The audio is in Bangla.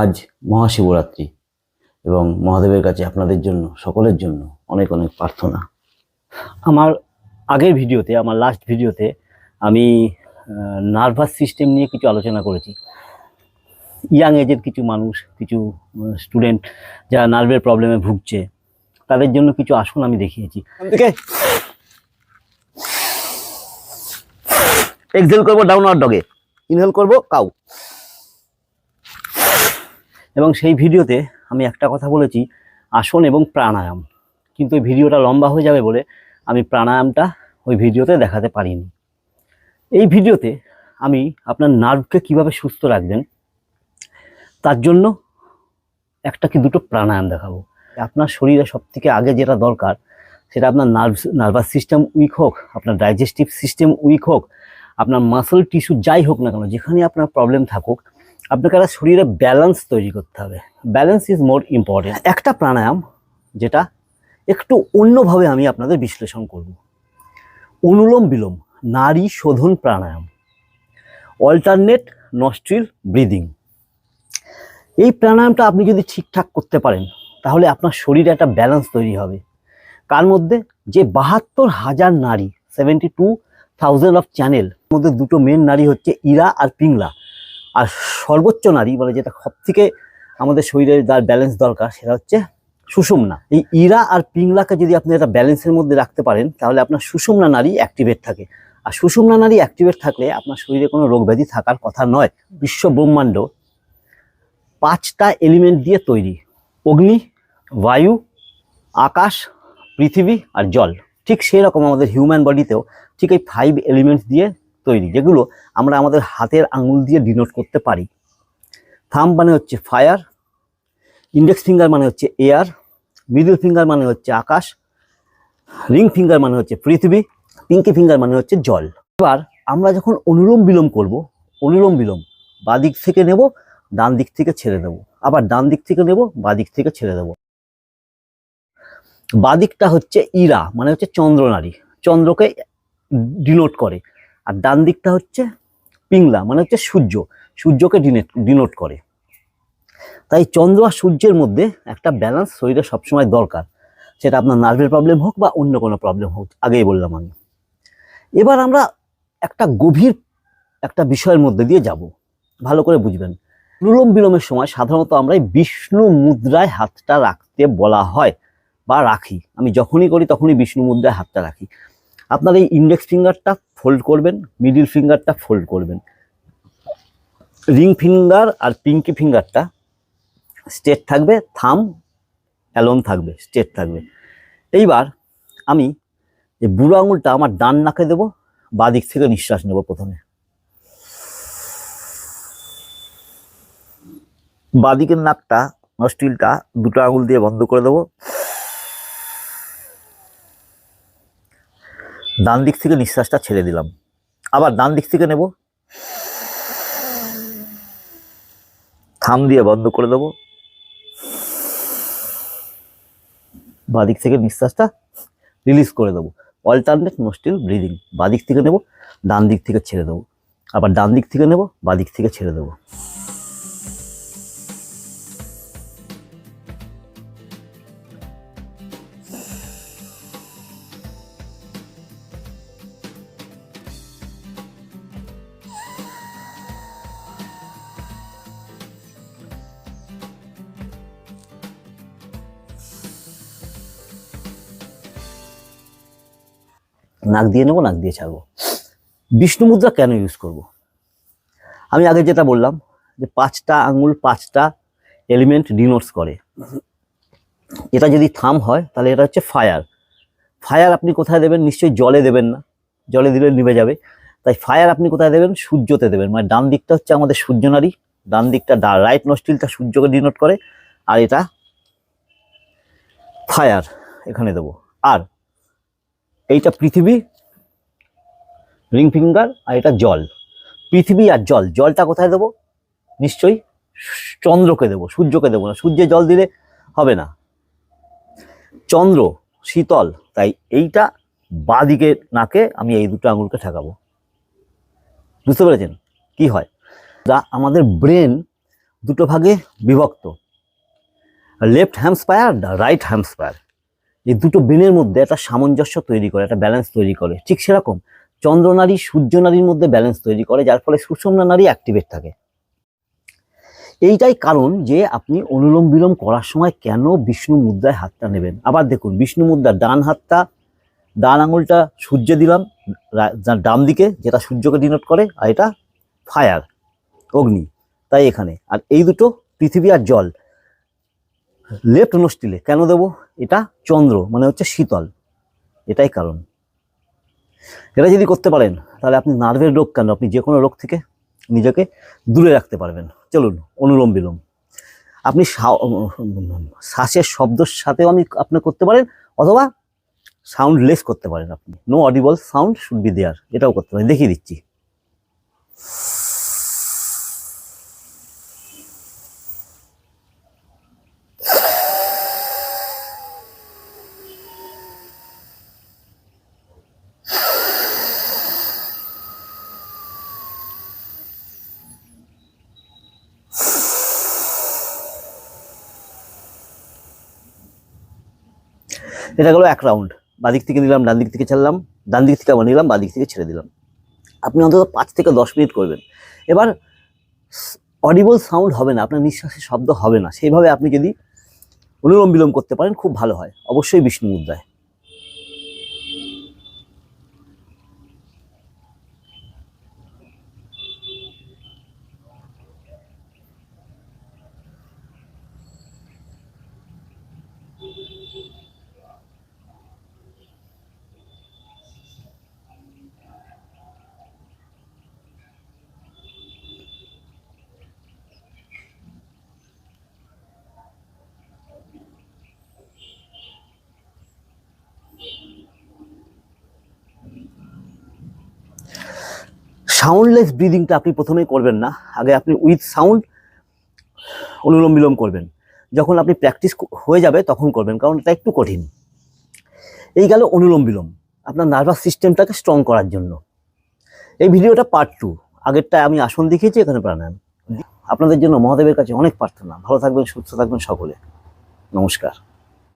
আজ মহাশিবরাত্রি এবং মহাদেবের কাছে আপনাদের জন্য, সকলের জন্য অনেক অনেক প্রার্থনা। আমার আগের ভিডিওতে, আমার লাস্ট ভিডিওতে আমি নার্ভাস সিস্টেম নিয়ে কিছু আলোচনা করেছি। ইয়াং এজের কিছু মানুষ, কিছু স্টুডেন্ট যারা নার্ভের প্রবলেমে ভুগছে, তাদের জন্য কিছু আসন আমি দেখিয়েছি। এক্সেল করব ডাউন আর ডগে ইনহেল করব কাউ এবং সেই ভিডিওতে আমি একটা কথা বলেছি, আসন এবং প্রাণায়াম। কিন্তু ওই ভিডিওটা লম্বা হয়ে যাবে বলে আমি প্রাণায়ামটা ওই ভিডিওতে দেখাতে পারিনি। এই ভিডিওতে আমি আপনার নার্ভকে কীভাবে সুস্থ রাখবেন, তার জন্য একটা কি দুটো প্রাণায়াম দেখাবো। আপনার শরীরে সব থেকে আগে যেটা দরকার, সেটা আপনার নার্ভ, নার্ভাস সিস্টেম উইক হোক, আপনার ডাইজেস্টিভ সিস্টেম উইক হোক, আপনার মাসল টিস্যু যাই হোক না কেন যেখানে আপনার প্রবলেম থাকুক আপনাকে একটা শরীরে ব্যালেন্স তৈরি করতে হবে। ব্যালেন্স ইজ মোর ইম্পর্টেন্ট একটা প্রাণায়াম যেটা একটু অন্যভাবে আমি আপনাদের বিশ্লেষণ করব। অনুলোম বিলোম, নারী শোধন প্রাণায়াম অল্টারনেট নস্ট্রিল ব্রিদিং এই প্রাণায়ামটা আপনি যদি ঠিকঠাক করতে পারেন, তাহলে আপনার শরীরে একটা ব্যালেন্স তৈরি হবে। কার মধ্যে? যে বাহাত্তর হাজার নারী seventy two thousand of channel মধ্যে দুটো মেন নারী হচ্ছে ইরা আর পিংলা। আর সর্বোচ্চ নারী মানে যেটা সব থেকে আমাদের শরীরে যার ব্যালেন্স দরকার সেটা হচ্ছে সুষুম্না। এই ইরা আর পিংলাকে যদি আপনি একটা ব্যালেন্সের মধ্যে রাখতে পারেন, তাহলে আপনার সুষুম্না নারী অ্যাক্টিভেট থাকে। আর সুষুম্না নারী অ্যাক্টিভেট থাকলে আপনার শরীরে কোনো রোগ ব্যাধি থাকার কথা নয়। বিশ্ব ব্রহ্মাণ্ড পাঁচটা এলিমেন্ট দিয়ে তৈরি। অগ্নি, বায়ু, আকাশ, পৃথিবী আর জল। ঠিক সেই রকম আমাদের হিউম্যান বডিতেও ঠিক এই ফাইভ এলিমেন্টস দিয়ে তৈরি, যেগুলো আমরা আমাদের হাতের আঙুল দিয়ে ডিনোট করতে পারি। থাম মানে হচ্ছে ফায়ার ইন্ডেক্স ফিঙ্গার মানে হচ্ছে এয়ার মিডল ফিঙ্গার মানে হচ্ছে আকাশ রিং ফিঙ্গার মানে হচ্ছে পৃথিবী পিঙ্কি ফিঙ্গার মানে হচ্ছে জল। এবার আমরা যখন অনুলোম বিলোম করব, অনুলোম বিলোম বাঁ দিক থেকে নেব, ডান দিক থেকে ছেড়ে দেব। আবার ডান দিক থেকে নেব বাঁ দিক থেকে ছেড়ে দেব। বাঁ দিকটা হচ্ছে ইরা মানে হচ্ছে চন্দ্রনারী চন্দ্রকে ডিনোট করে। আর ডান দিকটা হচ্ছে পিংলা মানে হচ্ছে সূর্য। সূর্যকে ডিনেট ডিনোট করে। তাই চন্দ্র আর সূর্যের মধ্যে একটা ব্যালেন্স শরীরে সবসময় দরকার। সেটা আপনার নার্ভের প্রবলেম হোক বা অন্য কোনো প্রবলেম হোক, আগেই বললাম আমি। এবার আমরা একটা গভীর একটা বিষয়ের মধ্যে দিয়ে যাব। ভালো করে বুঝবেন। অনুলোম বিলোমের সময় সাধারণত আমরা বিষ্ণু মুদ্রায় হাতটা রাখতে বলা হয় বা রাখি। আমি যখনই করি তখনই বিষ্ণু মুদ্রায় হাতটা রাখি। আপনার এই ইন্ডেক্স ফিঙ্গারটা ফোল্ড করবেন মিডিল ফিঙ্গারটা ফোল্ড করবেন। রিং ফিঙ্গার আর পিঙ্কি ফিঙ্গারটা স্ট্রেট থাকবে থাম অ্যালোন থাকবে স্ট্রেট থাকবে। এইবার আমি এই বুড়ো আঙুলটা আমার ডান নাকে দেবো, বাঁ দিক থেকে নিঃশ্বাস নেব প্রথমে। বাঁ দিকের নাকটা নস্টিলটা দুটো আঙুল দিয়ে বন্ধ করে দেবো। ডান দিক থেকে নিঃশ্বাসটা ছেড়ে দিলাম। আবার ডান দিক থেকে নেব। থাম দিয়ে বন্ধ করে দেবো। বাঁ দিক থেকে নিঃশ্বাসটা রিলিজ করে দেবো। অল্টারনেট নোস্টিল ব্রিদিং বাঁ দিক থেকে নেব, ডান দিক থেকে ছেড়ে দেবো। আবার ডান দিক থেকে নেব, বাঁ দিক থেকে ছেড়ে দেবো। নাক দিয়ে নেব, নাক দিয়ে ছাড়বো। বিষ্ণু মুদ্রা কেন ইউজ করব। আমি আগে যেটা বললাম যে পাঁচটা আঙুল, পাঁচটা এলিমেন্ট ডিনোটস করে। এটা যদি থাম হয়, তাহলে এটা হচ্ছে ফায়ার ফায়ার আপনি কোথায় দেবেন? নিশ্চয়ই জলে দেবেন না। জলে দিলে নিভে যাবে। তাই ফায়ার আপনি কোথায় দেবেন? সূর্যতে দেবেন। মানে ডান দিকটা হচ্ছে আমাদের সূর্য নারী ডান দিকটা ডা রাইট নস্টিলটা সূর্যকে ডিনোট করে, আর এটা ফায়ার এখানে দেবো। আর এইটা পৃথিবী রিং ফিঙ্গার আর এটা জল। পৃথিবী আর জল, জলটা কোথায় দেবো? নিশ্চয়ই চন্দ্রকে দেবো, সূর্যকে দেবো না। সূর্যে জল দিলে হবে না। চন্দ্র শীতল, তাই এইটা বাদিকে নাকে আমি এই দুটো আঙুলকে ঠেকাবো। বুঝতে পেরেছেন? কি হয়? যা আমাদের ব্রেন দুটো ভাগে বিভক্ত। লেফট হ্যামস্পায়ার রাইট হ্যামস্পায়ার এই দুটো ব্রেনের মধ্যে একটা সামঞ্জস্য তৈরি করে, একটা ব্যালেন্স তৈরি করে। ঠিক সেরকম চন্দ্রনারী সূর্য নারীর মধ্যে ব্যালেন্স তৈরি করে, যার ফলে সুষমনা নারী অ্যাক্টিভেট থাকে। এইটাই কারণ যে আপনি অনুলোম বিলোম করার সময় কেন বিষ্ণু মুদ্রায় হাতটা নেবেন? আবার দেখুন, বিষ্ণু মুদ্রা ডান হাতটা, ডান আঙুলটা সূর্যে দিলাম যা- ডান দিকে, যেটা সূর্যকে ডিনোট করে, আর এটা ফায়ার অগ্নি। তাই এখানে। আর এই দুটো পৃথিবী আর জল। লেফট নস্টিলে কেন দেবো? এটা চন্দ্র মানে হচ্ছে শীতল। এটাই কারণ। এটা যদি করতে পারেন, তাহলে আপনি নার্ভের রোগ কেন? আপনি যে কোনো রোগ থেকে নিজেকে দূরে রাখতে পারবেন। চলুন, অনুলোম বিলোম। আপনি শ্বাসের শব্দের সাথেও আমি আপনি করতে পারেন, অথবা সাউন্ড লেস করতে পারেন আপনি। No audible sound should be there এটাও করতে পারেন। দেখিয়ে দিচ্ছি। এটা গেলো এক রাউন্ড বাদিক থেকে নিলাম, ডান দিক থেকে ছাড়লাম। ডান দিক থেকে আবার নিলাম বাদিক থেকে ছেড়ে দিলাম। আপনি অন্তত পাঁচ থেকে দশ মিনিট করবেন। এবার অডিবল সাউন্ড হবে না, আপনার নিঃশ্বাসের শব্দ হবে না। সেইভাবে আপনি যদি অনুলোম বিলোম করতে পারেন, খুব ভালো হয়। অবশ্যই বিষ্ণু মুদ্রায়। সাউন্ডলেস ব্রিদিংটা আপনি প্রথমেই করবেন না। আগে আপনি উইথ সাউন্ড অনুলোম বিলোম করবেন। যখন আপনি প্র্যাকটিস হয়ে যাবে তখন করবেন, কারণ এটা একটু কঠিন। এই গেল অনুলোম বিলোম, আপনার নার্ভাস সিস্টেমটাকে স্ট্রং করার জন্য। এই ভিডিওটা পার্ট টু আগেরটা আমি আসন দেখিয়েছি, এখানে প্রাণায়াম। আপনাদের জন্য মহাদেবের কাছে অনেক প্রার্থনা। ভালো থাকবেন, সুস্থ থাকবেন সকলে। নমস্কার।